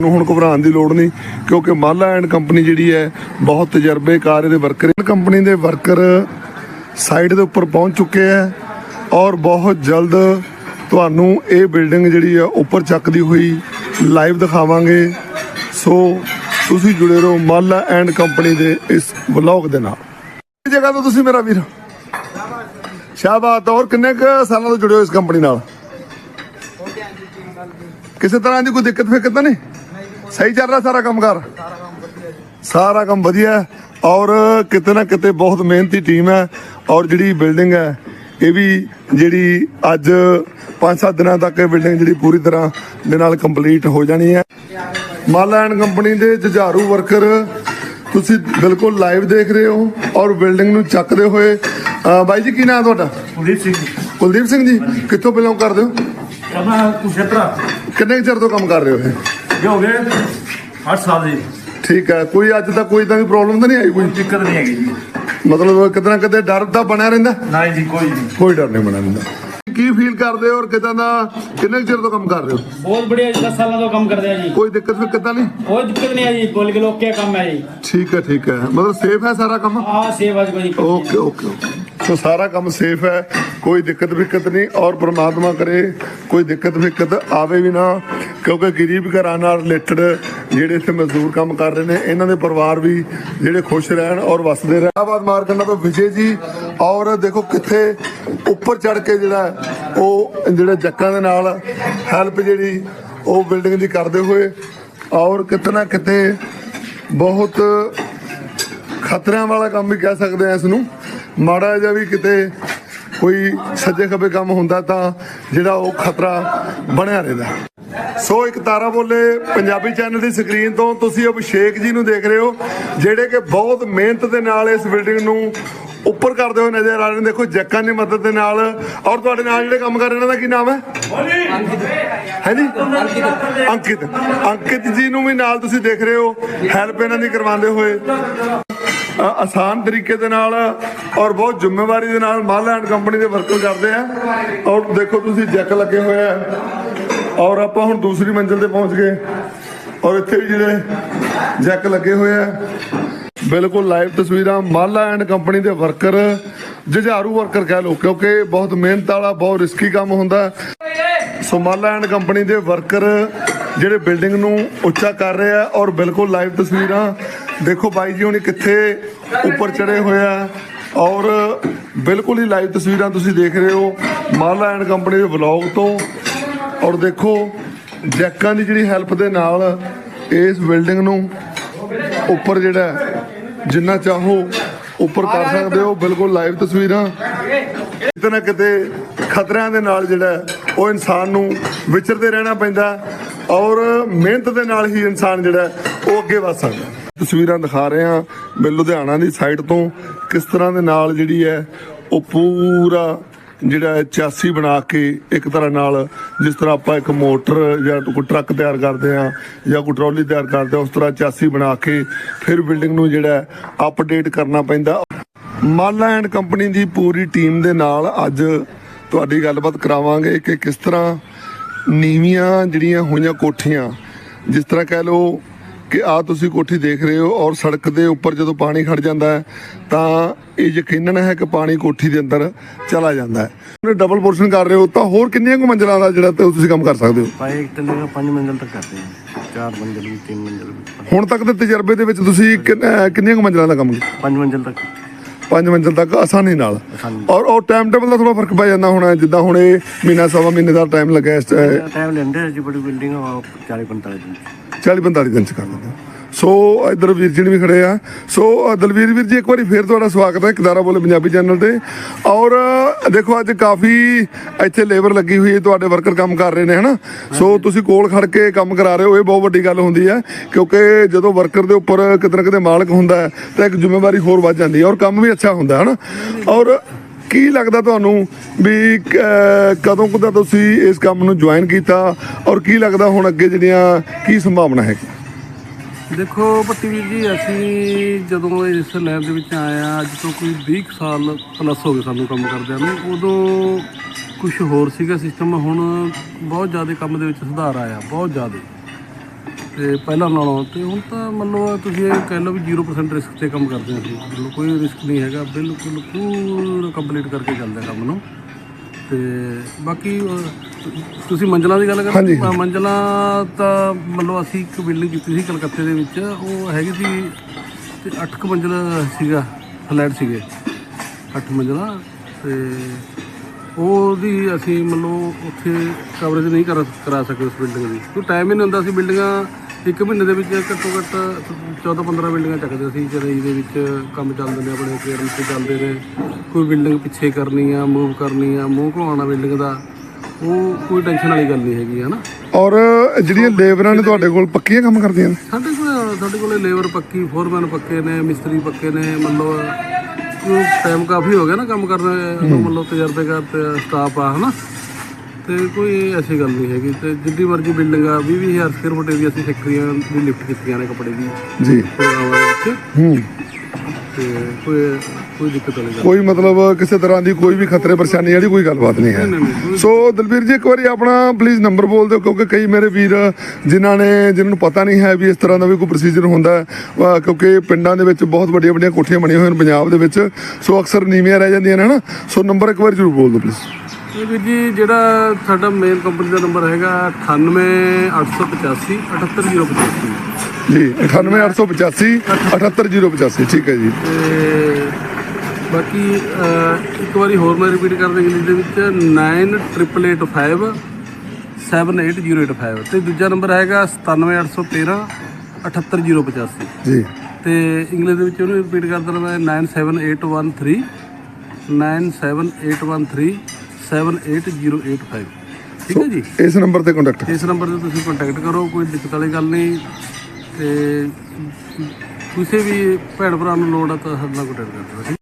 ਨੂੰ ਹੁਣ ਘਬਰਾਉਣ ਦੀ ਲੋੜ ਨਹੀਂ, ਕਿਉਂਕਿ ਮਾਲਾ ਐਂਡ ਕੰਪਨੀ ਜਿਹੜੀ ਹੈ, ਬਹੁਤ ਤਜਰਬੇਕਾਰ ਇਹਦੇ ਵਰਕਰ ਕੰਪਨੀ ਦੇ ਵਰਕਰ ਸਾਈਡ ਦੇ ਉੱਪਰ ਪਹੁੰਚ ਚੁੱਕੇ ਹੈ ਔਰ ਬਹੁਤ ਜਲਦ ਤੁਹਾਨੂੰ ਇਹ ਬਿਲਡਿੰਗ ਜਿਹੜੀ ਹੈ, ਉੱਪਰ ਚੱਕਦੀ ਹੋਈ ਲਾਈਵ ਦਿਖਾਵਾਂਗੇ। ਸੋ ਤੁਸੀਂ ਜੁੜੇ ਰਹੋ ਮਾਲਾ ਐਂਡ ਕੰਪਨੀ ਦੇ ਇਸ ਵਲੌਗ ਦੇ ਨਾਲ। ਇਹ ਜਗ੍ਹਾ ਤੋਂ ਤੁਸੀਂ ਮੇਰਾ ਵੀਰ। ਸ਼ਾਬਾਤ ਔਰ ਕਿੰਨੇ ਕੁ ਸਾਲਾਂ ਤੋਂ ਜੁੜੇ ਹੋ ਇਸ ਕੰਪਨੀ ਨਾਲ? ਕਿਸੇ ਤਰ੍ਹਾਂ ਦੀ ਕੋਈ ਦਿੱਕਤ ਫਿਕਤ ਤਾਂ ਨਹੀਂ? ਸਹੀ ਚੱਲ ਰਿਹਾ ਸਾਰਾ ਕੰਮਕਾਰ? ਸਾਰਾ ਕੰਮ ਵਧੀਆ ਹੈ ਔਰ ਕਿਤੇ ਨਾ ਕਿਤੇ ਬਹੁਤ ਮਿਹਨਤੀ ਟੀਮ ਹੈ ਔਰ ਜਿਹੜੀ ਬਿਲਡਿੰਗ ਹੈ ਇਹ ਵੀ ਜਿਹੜੀ ਅੱਜ 5-7 ਦਿਨਾਂ ਤੱਕ ਇਹ ਬਿਲਡਿੰਗ ਜਿਹੜੀ ਪੂਰੀ ਤਰ੍ਹਾਂ ਦੇ ਨਾਲ ਕੰਪਲੀਟ ਹੋ ਜਾਣੀ ਹੈ। ਮਾਲਾ ਐਂਡ ਕੰਪਨੀ ਦੇ ਜੁਝਾਰੂ ਵਰਕਰ ਤੁਸੀਂ ਬਿਲਕੁਲ ਲਾਈਵ ਦੇਖ ਰਹੇ ਹੋ ਔਰ ਬਿਲਡਿੰਗ ਨੂੰ ਚੱਕਦੇ ਹੋਏ ਬਾਈ ਜੀ ਕੀ ਨਾਮ ਤੁਹਾਡਾ? ਕੁਲਦੀਪ ਸਿੰਘ ਕੁਲਦੀਪ ਸਿੰਘ ਜੀ ਕਿੱਥੋਂ ਬਿਲੋਂਗ ਕਰਦੇ ਹੋ? ਕਮਾ ਕੁਸ਼ੇਤਰਾ। ਕਿੰਨੇ ਚਿਰ ਤੋਂ ਕੰਮ ਕਰ ਰਹੇ ਹੋ ਅੱਗੇ ਹੋ ਸਾਲ ਦੇ ਠੀਕ ਹੈ ਕੋਈ ਅੱਜ ਤੱਕ ਕੋਈ ਤਾਂ ਵੀ ਪ੍ਰੋਬਲਮ ਤਾਂ ਨਹੀਂ ਆਈ ਕੋਈ? ਦਿੱਕਤ ਨਹੀਂ ਹੈਗੀ ਜੀ। ਮਤਲਬ ਕਿਤੇ ਕਿਤੇ ਡਰ ਤਾਂ ਬਣਿਆ ਰਹਿੰਦਾ? ਨਹੀਂ ਜੀ ਕੋਈ ਨਹੀਂ। ਕੋਈ ਡਰ ਨਹੀਂ ਬਣਿਆ ਰਹਿੰਦਾ। ਕੀ ਫੀਲ ਕਰਦੇ ਹੋ ਔਰ ਕਿਦਾਂ ਦਾ ਕਿੰਨੇ ਚਿਰ ਤੋਂ ਕੰਮ ਕਰ ਰਹੇ ਹੋ? ਬਹੁਤ ਬੜੀਆ ਜੀ 10 ਸਾਲਾਂ ਤੋਂ ਕੰਮ ਕਰਦੇ ਆ ਜੀ। ਕੋਈ ਦਿੱਕਤ ਵੀ ਕਿਦਾਂ ਨਹੀਂ? ਕੋਈ ਦਿੱਕਤ ਨਹੀਂ ਆ ਜੀ ਬੋਲ ਕੇ ਲੋਕੇ ਕੰਮ ਹੈ ਜੀ। ਠੀਕ ਹੈ ਠੀਕ ਹੈ। ਮਤਲਬ ਸੇਫ ਹੈ ਸਾਰਾ ਕੰਮ? ਹਾਂ ਸੇਫ ਹੈ ਜੀ ਓਕੇ ਓਕੇ ਓਕੇ ਸੋ ਸਾਰਾ ਕੰਮ ਸੇਫ ਹੈ। ਕੋਈ ਦਿੱਕਤ ਫਿਕਤ ਨਹੀਂ ਔਰ ਪ੍ਰਮਾਤਮਾ ਕਰੇ, ਕੋਈ ਦਿੱਕਤ ਫਿਕਤ ਆਵੇ ਵੀ ਨਾ, ਕਿਉਂਕਿ ਗਰੀਬ ਘਰਾਂ ਨਾਲ ਰਿਲੇਟਡ ਜਿਹੜੇ ਇੱਥੇ ਮਜ਼ਦੂਰ ਕੰਮ ਕਰ ਰਹੇ ਨੇ, ਇਹਨਾਂ ਦੇ ਪਰਿਵਾਰ ਵੀ ਜਿਹੜੇ ਖੁਸ਼ ਰਹਿਣ ਔਰ ਵਸਦੇ ਰਹਿਣ। ਆਬਾਦ ਮਾਰਕੰਡਾ ਤੋਂ ਵਿਜੇ ਜੀ, ਔਰ ਦੇਖੋ ਕਿੱਥੇ ਉੱਪਰ ਚੜ ਕੇ ਜਿਹੜਾ ਉਹ ਜਿਹੜੇ ਜੱਕਾਂ ਦੇ ਨਾਲ ਹੈਲਪ ਜਿਹੜੀ ਉਹ ਬਿਲਡਿੰਗ ਦੀ ਕਰਦੇ ਹੋਏ, ਔਰ ਕਿਤੇ ਨਾ ਕਿਤੇ ਬਹੁਤ ਖਤਰਿਆਂ ਵਾਲਾ ਕੰਮ ਵੀ ਕਹਿ ਸਕਦੇ ਆ ਇਸ ਨੂੰ। ਮਾੜਾ ਜਿਹਾ ਵੀ ਕਿਤੇ ਕੋਈ ਸੱਜੇ ਖੱਬੇ ਕੰਮ ਹੁੰਦਾ ਤਾਂ ਜਿਹੜਾ ਉਹ ਖਤਰਾ ਬਣਿਆ ਰਹਿੰਦਾ। ਸੋ ਇੱਕ ਤਾਰਾ ਬੋਲੇ ਪੰਜਾਬੀ ਚੈਨਲ ਦੀ ਸਕਰੀਨ ਤੋਂ ਤੁਸੀਂ ਅਭਿਸ਼ੇਕ ਜੀ ਨੂੰ ਦੇਖ ਰਹੇ ਹੋ, ਜਿਹੜੇ ਕਿ ਬਹੁਤ ਮਿਹਨਤ ਦੇ ਨਾਲ ਇਸ ਬਿਲਡਿੰਗ ਨੂੰ ਉੱਪਰ ਕਰਦੇ ਹੋਏ ਨਜ਼ਰ ਆ ਰਹੇ ਨੇ। ਦੇਖੋ, ਜੱਕਾਂ ਦੀ ਮਦਦ ਦੇ ਨਾਲ। ਔਰ ਤੁਹਾਡੇ ਨਾਲ ਜਿਹੜੇ ਕੰਮ ਕਰ ਰਹੇ ਇਹਨਾਂ ਦਾ ਕੀ ਨਾਮ ਹੈ? ਹੈ ਜੀ ਅੰਕਿਤ। ਅੰਕਿਤ ਜੀ ਨੂੰ ਵੀ ਨਾਲ ਤੁਸੀਂ ਦੇਖ ਰਹੇ ਹੋ, ਹੈਲਪ ਇਹਨਾਂ ਦੀ ਕਰਵਾਉਂਦੇ ਹੋਏ। ਆਸਾਨ ਤਰੀਕੇ ਦੇ ਨਾਲ ਔਰ ਬਹੁਤ ਜ਼ਿੰਮੇਵਾਰੀ ਦੇ ਨਾਲ ਮਾਲ ਐਂਡ ਕੰਪਨੀ ਦੇ ਵਰਕਰ ਕਰਦੇ ਆ। ਔਰ ਦੇਖੋ ਤੁਸੀਂ ਜੈਕ ਲੱਗੇ ਹੋਏ ਆ। ਔਰ ਆਪਾਂ ਹੁਣ ਦੂਸਰੀ ਮੰਜ਼ਿਲ ਤੇ ਪਹੁੰਚ ਗਏ। ਔਰ ਇੱਥੇ ਵੀ ਜਿਹੜੇ ਜੈਕ ਲੱਗੇ ਹੋਏ ਆ। ਬਿਲਕੁਲ ਲਾਈਵ ਤਸਵੀਰਾਂ ਮਾਲਾ ਐਂਡ ਕੰਪਨੀ ਦੇ ਵਰਕਰ, ਜੁਝਾਰੂ ਵਰਕਰ ਕਹਿ ਲਓ, ਕਿਉਂਕਿ ਬਹੁਤ ਮਿਹਨਤ ਵਾਲਾ, ਬਹੁਤ ਰਿਸਕੀ ਕੰਮ ਹੁੰਦਾ। ਸੋ ਮਾਲਾ ਐਂਡ ਕੰਪਨੀ ਦੇ ਵਰਕਰ ਜਿਹੜੇ ਬਿਲਡਿੰਗ ਨੂੰ ਉੱਚਾ ਕਰ ਰਹੇ ਆ ਔਰ ਬਿਲਕੁਲ ਲਾਈਵ ਤਸਵੀਰਾਂ ਦੇਖੋ ਬਾਈ ਜੀ ਹੁਣੀ ਕਿੱਥੇ ਉੱਪਰ ਚੜੇ ਹੋਏ ਆ ਔਰ ਬਿਲਕੁਲ ਹੀ ਲਾਈਵ ਤਸਵੀਰਾਂ ਤੁਸੀਂ ਦੇਖ ਰਹੇ ਹੋ ਮਾਲਾ ਐਂਡ ਕੰਪਨੀ ਦੇ ਵਲੌਗ ਤੋਂ। ਔਰ ਦੇਖੋ ਜੈਕਾਂ ਦੀ ਜਿਹੜੀ ਹੈਲਪ ਦੇ ਨਾਲ ਇਸ ਬਿਲਡਿੰਗ ਨੂੰ ਉੱਪਰ ਜਿਹੜਾ ਜਿੰਨਾ ਚਾਹੋ ਉੱਪਰ ਕਰ ਸਕਦੇ ਹੋ। ਬਿਲਕੁਲ ਲਾਈਵ ਤਸਵੀਰਾਂ। ਕਿਤੇ ਨਾ ਕਿਤੇ ਖਤਰਿਆਂ ਦੇ ਨਾਲ ਜਿਹੜਾ ਉਹ ਇਨਸਾਨ ਨੂੰ ਵਿਚਰਦੇ ਰਹਿਣਾ ਪੈਂਦਾ ਔਰ ਮਿਹਨਤ ਦੇ ਨਾਲ ਹੀ ਇਨਸਾਨ ਜਿਹੜਾ ਉਹ ਅੱਗੇ ਵਧ ਸਕਦਾ। ਤਸਵੀਰਾਂ ਦਿਖਾ ਰਹੇ ਹਾਂ ਮੈਂ ਲੁਧਿਆਣਾ ਦੀ ਸਾਈਡ ਤੋਂ ਕਿਸ ਤਰ੍ਹਾਂ ਦੇ ਨਾਲ ਜਿਹੜੀ ਹੈ ਉਹ ਪੂਰਾ ਜਿਹੜਾ ਚਾਸੀ ਬਣਾ ਕੇ ਇੱਕ ਤਰ੍ਹਾਂ ਨਾਲ ਜਿਸ ਤਰ੍ਹਾਂ ਆਪਾਂ ਇੱਕ ਮੋਟਰ ਜਾਂ ਕੋਈ ਟਰੱਕ ਤਿਆਰ ਕਰਦੇ ਆ ਜਾਂ ਕੋਈ ਟਰਾਲੀ ਤਿਆਰ ਕਰਦੇ ਆ ਉਸ ਤਰ੍ਹਾਂ ਚਾਸੀ ਬਣਾ ਕੇ ਫਿਰ ਬਿਲਡਿੰਗ ਨੂੰ ਜਿਹੜਾ ਅਪਡੇਟ ਕਰਨਾ ਪੈਂਦਾ। ਮਾਲਾ ਐਂਡ ਕੰਪਨੀ ਦੀ ਪੂਰੀ ਟੀਮ ਦੇ ਨਾਲ ਅੱਜ ਤੁਹਾਡੀ ਗੱਲਬਾਤ ਕਰਾਵਾਂਗੇ ਕਿ ਕਿਸ ਤਰ੍ਹਾਂ ਨੀਵੀਆਂ ਜਿਹੜੀਆਂ ਹੋਈਆਂ ਕੋਠੀਆਂ, ਜਿਸ ਤਰ੍ਹਾਂ ਕਹਿ ਲਓ ਕਿ ਆ ਤੁਸੀਂ ਕੋਠੀ ਦੇਖ ਰਹੇ ਹੋ ਔਰ ਸੜਕ ਦੇ ਉੱਪਰ ਜਦੋਂ ਪਾਣੀ ਖੜ ਜਾਂਦਾ ਹੈ ਤਾਂ ਇਹ ਯਕੀਨਨ ਹੈ ਕਿ ਪਾਣੀ ਕੋਠੀ ਦੇ ਅੰਦਰ ਚਲਾ ਜਾਂਦਾ ਹੈ। ਉਹਨੇ ਡਬਲ ਪੋਰਸ਼ਨ ਕਰ ਰਹੇ ਹੋ ਤਾਂ ਹੋਰ ਕਿੰਨੀਆਂ ਕੁ ਮੰਜ਼ਲਾਂ ਦਾ ਜਿਹੜਾ ਤੇ ਤੁਸੀਂ ਕੰਮ ਕਰ ਸਕਦੇ ਹੋ? ਭਾਈ ਇੱਕ ਤਿੰਨ ਪੰਜ ਮੰਜ਼ਲ ਤੱਕ ਕਰਦੇ ਹਾਂ ਚਾਰ ਮੰਜ਼ਲ ਵੀ ਤਿੰਨ ਮੰਜ਼ਲ ਵੀ। ਹੁਣ ਤੱਕ ਦੇ ਤਜਰਬੇ ਦੇ ਵਿੱਚ ਤੁਸੀਂ ਕਿੰਨੀਆਂ ਕੁ ਮੰਜ਼ਲਾਂ ਦਾ ਕੰਮ ਕੀਤਾ? ਪੰਜ ਮੰਜ਼ਲ ਤੱਕ। ਪੰਜ ਮੰਜ਼ਲ ਤੱਕ ਆਸਾਨੀ ਨਾਲ। ਔਰ ਉਹ ਟਾਈਮ ਟੇਬਲ ਦਾ ਥੋੜਾ ਫ਼ਰਕ ਪੈ ਜਾਂਦਾ ਹੋਣਾ ਜਿੱਦਾਂ ਹੁਣ ਇਹ ਮਹੀਨਾ ਸਵਾ ਮਹੀਨੇ ਦਾ ਟਾਈਮ ਲੱਗਾ ਇਸ ਟਾਈਮ ਲੈਂਦੇ ਜੀ ਬੜੀ ਬਿਲਡਿੰਗ 40 45 ਦਿਨ 40 45 ਦਿਨ ਚ ਕਰ ਦਿੰਦੇ। ਸੋ ਇਧਰ ਵੀਰ ਜੀ ਵੀ ਖੜੇ ਆ। ਸੋ ਦਲਵੀਰ ਵੀਰ ਜੀ ਇੱਕ ਵਾਰੀ ਫੇਰ ਤੁਹਾਡਾ ਸਵਾਗਤ ਹੈ ਕਿਦਾਰਾ ਬੋਲੇ ਪੰਜਾਬੀ ਚੈਨਲ ਤੇ। ਔਰ ਦੇਖੋ ਅੱਜ ਕਾਫੀ ਇੱਥੇ ਲੇਬਰ ਲੱਗੀ ਹੋਈ ਹੈ ਤੁਹਾਡੇ ਵਰਕਰ ਕੰਮ ਕਰ ਰਹੇ ਨੇ ਹਨਾ? ਸੋ ਤੁਸੀਂ ਕੋਲ ਖੜ ਕੇ ਕੰਮ ਕਰਾ ਰਹੇ ਹੋ ਇਹ ਬਹੁਤ ਵੱਡੀ ਗੱਲ ਹੁੰਦੀ ਹੈ ਕਿਉਂਕਿ ਜਦੋਂ ਵਰਕਰ ਦੇ ਉੱਪਰ ਕਿਤੇ ਨਾ ਕਿਤੇ ਮਾਲਕ ਹੁੰਦਾ ਤਾਂ ਇੱਕ ਜ਼ਿੰਮੇਵਾਰੀ ਹੋਰ ਵੱਧ ਜਾਂਦੀ ਹੈ ਔਰ ਕੰਮ ਵੀ ਅੱਛਾ ਹੁੰਦਾ ਹੈ ਹਨਾ? ਔਰ ਕੀ ਲੱਗਦਾ ਤੁਹਾਨੂੰ ਵੀ ਕਦੋਂ ਕਦੋਂ ਤੁਸੀਂ ਇਸ ਕੰਮ ਨੂੰ ਜੁਆਇਨ ਕੀਤਾ ਔਰ ਕੀ ਲੱਗਦਾ ਹੁਣ ਅੱਗੇ ਜਿਹੜੀਆਂ ਕੀ ਸੰਭਾਵਨਾ ਹੈ? ਦੇਖੋ ਭੱਟੀ ਵੀਰ ਜੀ, ਅਸੀਂ ਜਦੋਂ ਇਸ ਲੈਬ ਦੇ ਵਿੱਚ ਆਏ ਆ ਅੱਜ ਤੋਂ ਕੋਈ 20 ਕੁ ਸਾਲ ਪਲੱਸ ਹੋ ਗਏ ਸਾਨੂੰ ਕੰਮ ਕਰਦਿਆਂ ਨੂੰ, ਉਦੋਂ ਕੁਝ ਹੋਰ ਸੀਗਾ ਸਿਸਟਮ ਹੁਣ ਬਹੁਤ ਜ਼ਿਆਦਾ ਕੰਮ ਦੇ ਵਿੱਚ ਸੁਧਾਰ ਆਇਆ, ਬਹੁਤ ਜ਼ਿਆਦਾ। ਤੇ ਪਹਿਲਾਂ ਨਾਲੋਂ ਤੇ ਹੁਣ ਤਾਂ ਮੰਨ ਲਓ ਤੁਸੀਂ ਇਹ ਕਹਿ ਲਓ ਵੀ 0% ਰਿਸਕ ਤੇ ਕੰਮ ਕਰਦੇ ਹਾਂ ਅਸੀਂ। ਮਤਲਬ ਕੋਈ ਰਿਸਕ ਨਹੀਂ ਹੈਗਾ ਬਿਲਕੁਲ ਪੂਰਾ ਕੰਪਲੀਟ ਕਰਕੇ ਚੱਲਦਾ ਕੰਮ ਨੂੰ। ਤੇ ਬਾਕੀ ਤੁਸੀਂ ਮੰਜ਼ਲਾਂ ਦੀ ਗੱਲ। ਕਰਦੇ ਮੰਜ਼ਲਾਂ ਤਾਂ ਮਤਲਬ ਅਸੀਂ ਇੱਕ ਬਿਲਡਿੰਗ ਕੀਤੀ ਸੀ ਕਲਕੱਤੇ ਦੇ ਵਿੱਚ ਉਹ ਹੈਗੀ ਸੀ ਤੇ 8 ਮੰਜ਼ਲ ਸੀਗਾ ਫਲੈਟ ਸੀਗੇ। 8 ਮੰਜ਼ਲਾਂ ਤੇ ਉਹਦੀ ਅਸੀਂ ਮਤਲਬ ਉੱਥੇ ਕਵਰੇਜ ਨਹੀਂ ਕਰ ਕਰਾ ਸਕੇ ਉਸ ਬਿਲਡਿੰਗ ਦੀ। ਕਿਉਂ ਟਾਈਮ ਹੀ ਨਹੀਂ ਹੁੰਦਾ ਸੀ ਬਿਲਡਿੰਗਾਂ ਇੱਕ ਮਹੀਨੇ ਦੇ ਵਿੱਚ ਘੱਟੋ ਘੱਟ 14 15 ਬਿਲਡਿੰਗਾਂ ਚੱਕਦੇ ਸੀ ਚੇਨਈ ਦੇ ਵਿੱਚ ਕੰਮ ਚੱਲਦੇ ਨੇ ਆਪਣੇ ਕੇਰਲ ਤੇ ਚੱਲਦੇ ਨੇ। ਕੋਈ ਬਿਲਡਿੰਗ ਪਿੱਛੇ ਕਰਨੀ ਆ ਮੂਵ ਕਰਨੀ ਆ ਮੂੰਹ ਘੁਮਾਉਣਾ ਬਿਲਡਿੰਗ ਦਾ ਉਹ ਕੋਈ ਟੈਨਸ਼ਨ ਵਾਲੀ ਗੱਲ ਨਹੀਂ ਹੈਗੀ ਹਨਾ? ਔਰ ਜਿਹੜੀਆਂ ਲੇਬਰਾਂ ਨੇ ਤੁਹਾਡੇ ਕੋਲ ਪੱਕੀਆਂ ਕੰਮ ਕਰਦੀਆਂ ਨੇ? ਸਾਡੇ ਕੋਲ ਸਾਡੇ ਕੋਲੇ ਲੇਬਰ ਪੱਕੀ ਫੋਰਮੈਨ ਪੱਕੇ ਨੇ ਮਿਸਤਰੀ ਪੱਕੇ ਨੇ ਮਤਲਬ ਟਾਈਮ ਕਾਫੀ ਹੋ ਗਿਆ ਨਾ ਕੰਮ ਕਰਨ ਨੂੰ ਮਤਲਬ ਤਜਰਬੇਕਾਰ ਤੇ ਸਟਾਫ ਆ ਹਨਾ? ਤੇ ਕੋਈ ਐਸੀ ਗੱਲ ਨਹੀਂ ਹੈਗੀ ਤੇ ਜਿੱਡੀ ਮਰਜ਼ੀ ਬਿਲਡਿੰਗ ਆ 20 ਹਜ਼ਾਰ ਸਕੁਅਰ ਫੁੱਟ ਦੀ ਅਸੀਂ ਫੈਕਟਰੀਆਂ ਵੀ ਲਿਫਟ ਕੀਤੀਆਂ ਨੇ ਕੱਪੜੇ ਦੀ। ਜੀ। ਦੇ ਵਿੱਚ। ਹੂੰ। ਤੇ ਕੋਈ ਕੋਈ ਦਿੱਕਤ ਵਾਲੀ ਗੱਲ ਕੋਈ ਮਤਲਬ ਕਿਸੇ ਤਰ੍ਹਾਂ ਦੀ ਕੋਈ ਵੀ ਖਤਰੇ ਪਰੇਸ਼ਾਨੀ ਵਾਲੀ ਕੋਈ ਗੱਲਬਾਤ ਨਹੀਂ ਹੈ। ਸੋ ਦਲਬੀਰ ਜੀ ਇੱਕ ਵਾਰੀ ਆਪਣਾ ਪਲੀਜ਼ ਨੰਬਰ ਬੋਲ ਦਿਓ ਕਿਉਂਕਿ ਕਈ ਮੇਰੇ ਵੀਰ ਜਿਨ੍ਹਾਂ ਨੇ ਜਿਨ੍ਹਾਂ ਨੂੰ ਪਤਾ ਨਹੀਂ ਹੈ ਵੀ ਇਸ ਤਰ੍ਹਾਂ ਦਾ ਵੀ ਕੋਈ ਪ੍ਰੋਸੀਜਰ ਹੁੰਦਾ ਕਿਉਂਕਿ ਪਿੰਡਾਂ ਦੇ ਵਿੱਚ ਬਹੁਤ ਵੱਡੀਆਂ ਵੱਡੀਆਂ ਕੋਠੀਆਂ ਬਣੀਆਂ ਹੋਈਆਂ ਨੇ ਪੰਜਾਬ ਦੇ ਵਿੱਚ ਸੋ ਅਕਸਰ ਨੀਵੀਆਂ ਰਹਿ ਜਾਂਦੀਆਂ ਨੇ ਹਨਾ? ਸੋ ਨੰਬਰ ਇੱਕ ਵਾਰੀ ਜ਼ਰੂਰ ਬੋਲ ਦਿਓ ਪਲੀਜ਼ ਇਹ ਵੀਰ ਜੀ ਜਿਹੜਾ ਸਾਡਾ ਮੇਨ ਕੰਪਨੀ ਦਾ ਨੰਬਰ ਹੈਗਾ 98885 78085 ਜੀ 98885 78085 ਠੀਕ ਹੈ ਜੀ। ਤੇ ਬਾਕੀ ਇੱਕ ਵਾਰੀ ਹੋਰ ਮੈਂ ਰਿਪੀਟ ਕਰ ਇੰਗਲਿਸ਼ ਦੇ ਵਿੱਚ 9885 78085 ਤੇ ਦੂਜਾ ਨੰਬਰ ਹੈਗਾ 97813 78085 ਜੀ। ਤੇ ਇੰਗਲਿਸ਼ ਦੇ ਵਿੱਚ ਉਹਨੂੰ ਰਿਪੀਟ ਕਰ ਦਿੰਦਾ ਮੈਂ 97813 97813 78085 ਠੀਕ ਹੈ ਜੀ? ਇਸ ਨੰਬਰ ਤੇ ਕੰਟੈਕਟ ਇਸ ਨੰਬਰ ਤੇ ਤੁਸੀਂ ਕੰਟੈਕਟ ਕਰੋ ਕੋਈ ਦਿੱਕਤ ਵਾਲੀ ਗੱਲ ਨਹੀਂ। ਤੇ ਕਿਸੇ ਵੀ ਭੈਣ ਭਰਾ ਨੂੰ ਲੋੜ ਆ ਤਾਂ ਸਾਡੇ ਨਾਲ ਕੰਟੈਕਟ ਕਰ ਸਕਦੇ